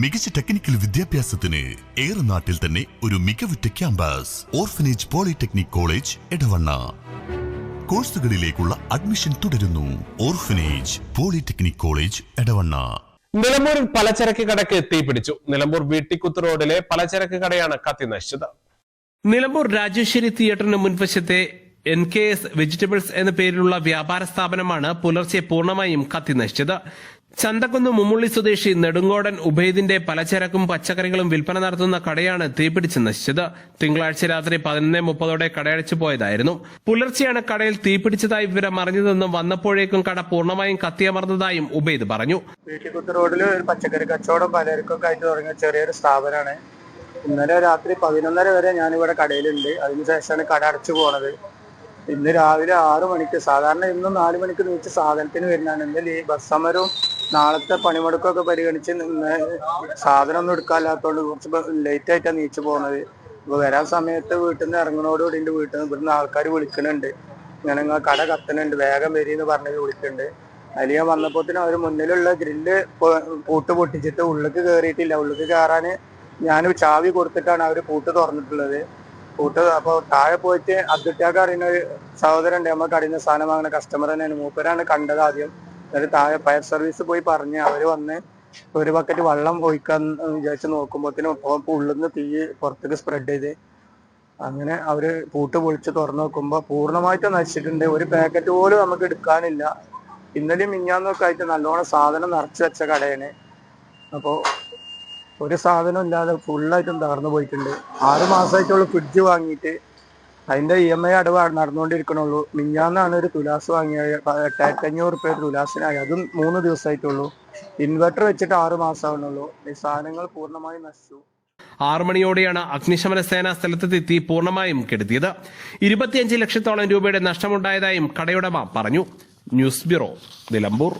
മികച്ച ടെക്നിക്കൽ വിദ്യാഭ്യാസത്തിന് ഏറെ നാട്ടിൽ തന്നെ ഒരു മികവുറ്റ campus orphanage polytechnic college Edavanna. കോഴ്സുകളിലേക്കുള്ള admission തുടരുന്നു. Orphanage polytechnic college Edavanna. നിലമ്പൂരിൽ പലചരക്ക് കടയ്ക്ക് തീപിടിച്ചു നിലമ്പൂർ വീട്ടിക്കുത്ത് റോഡിലെ പലചരക്ക് കടയാണ് കത്തി നശിച്ചത് നിലമ്പൂർ രാജേശ്വരി തിയേറ്ററിന് മുൻവശത്തെ എൻ കെ എസ് വെജിറ്റബിൾസ് എന്ന പേരിലുള്ള വ്യാപാര സ്ഥാപനമാണ് പുലർച്ചെ പൂർണമായും കത്തി നശിച്ചത് ചന്തക്കുന്ന് മുമ്മുള്ളി സ്വദേശി നെടുങ്കോടൻ ഉബൈദിന്റെ പലചരക്കും പച്ചക്കറികളും വിൽപ്പന നടത്തുന്ന കടയാണ് തീപിടിച്ച് നശിച്ചത്. തിങ്കളാഴ്ച രാത്രി പതിനൊന്ന് മുപ്പതോടെ കടയടച്ചു പോയതായിരുന്നു. പുലർച്ചെയാണ് കടയിൽ തീപിടിച്ചതായി വിവരം അറിഞ്ഞതെന്നും വന്നപ്പോഴേക്കും കട പൂർണമായും കത്തിയമർന്നതായും ഉബൈദ് പറഞ്ഞു. റോഡിൽ ഒരു പച്ചക്കറി കച്ചവടം പലർക്കും ആയിട്ട് തുടങ്ങിയ ചെറിയൊരു സ്ഥാപനമാണ്. ഇന്നലെ രാത്രി പതിനൊന്നര വരെ ഞാനിവിടെ കടയിലുണ്ട്. അതിനുശേഷമാണ് കട അടച്ചു പോണത്. ഇന്ന് രാവിലെ ആറ് മണിക്ക് സാധാരണ ഇന്ന് നാല് മണിക്ക് നീച്ച് സാധനത്തിന് വരുന്നതാണ്. എന്നാൽ ഈ ബസ് സമരവും നാളത്തെ പണിമുടക്കൊക്കെ പരിഗണിച്ച് ഇന്ന് സാധനം ഒന്നും എടുക്കാനില്ലാത്തതുകൊണ്ട് കുറച്ച് ലേറ്റ് ആയിട്ടാണ് നീച്ച് പോകുന്നത് അപ്പൊ വരാൻ സമയത്ത് വീട്ടിൽ നിന്ന് ഇറങ്ങണോടുകൂടി എന്റെ വീട്ടിൽ നിന്ന് ഇവിടുന്ന് ആൾക്കാർ വിളിക്കുന്നുണ്ട് ഇങ്ങനെ കട കത്തുന്നുണ്ട് വേഗം വരിയെന്ന് പറഞ്ഞ് വിളിക്കുന്നുണ്ട് അതിൽ ഞാൻ വന്നപ്പോത്തിന് അവർ മുന്നിലുള്ള ഗ്രില്ല് പൂട്ട് പൊട്ടിച്ചിട്ട് ഉള്ളിക്ക് കയറിയിട്ടില്ല ഉള്ളിക്ക് കയറാൻ ഞാൻ ചാവി കൊടുത്തിട്ടാണ് അവർ പൂട്ട് തുറന്നിട്ടുള്ളത്. പൂട്ട് അപ്പൊ താഴെ പോയിട്ട് അബ്ദുട്ടാക്ക് അറിയുന്ന ഒരു സഹോദരൻ നമ്മൾ കടയിൽ സാധനം വാങ്ങുന്ന കസ്റ്റമർ തന്നെയാണ്. മൂപ്പരാണ് കണ്ടത് ആദ്യം. എന്നിട്ട് താഴെ ഫയർ സർവീസ് പോയി പറഞ്ഞ് അവർ വന്ന് ഒരു ബക്കറ്റ് വെള്ളം പോയിക്കാൻ വിചാരിച്ച് നോക്കുമ്പോഴത്തേനും ഉള്ളിൽ നിന്ന് തീ പുറത്തേക്ക് സ്പ്രെഡ് ചെയ്ത് അങ്ങനെ അവർ പൂട്ട് പൊളിച്ച് തുറന്നു നോക്കുമ്പോ പൂർണമായിട്ട് നശിച്ചിട്ടുണ്ട്. ഒരു പാക്കറ്റ് പോലും നമുക്ക് എടുക്കാനില്ല. ഇന്നലെയും മിഞ്ഞാന്നൊക്കെ ആയിട്ട് നല്ലോണം സാധനം നിറച്ച് വെച്ച കടയാണ്. അപ്പോ ഒരു സാധനം ഇല്ലാതെ ഫുള്ളായിട്ടും തകർന്നു പോയിട്ടുണ്ട്. ആറ് മാസമായിട്ടുള്ള ഫ്രിഡ്ജ് വാങ്ങിയിട്ട്. അതിന്റെ ഇ എം ഐ അടവ് നടന്നുകൊണ്ടിരിക്കണുള്ളൂ. മിഞ്ഞാന്നാണ് ഒരു തുലാസ് വാങ്ങിയത്. എട്ടായിരത്തി അഞ്ഞൂറ് റുപ്യ തുലാസിനായി. അതും മൂന്ന് ദിവസമായിട്ടുള്ളൂ. ഇൻവെർട്ടർ വെച്ചിട്ട് ആറ് മാസമാണുള്ളൂ ഈ സാധനങ്ങൾ പൂർണമായും നശിച്ചു. ആറു മണിയോടെയാണ് അഗ്നിശമന സേന സ്ഥലത്തെത്തി പൂർണമായും കെടുത്തിയത്. ഇരുപത്തിയഞ്ച് ലക്ഷത്തോളം രൂപയുടെ നഷ്ടമുണ്ടായതായും കടയുടമ പറഞ്ഞു. News bureau Nilambur.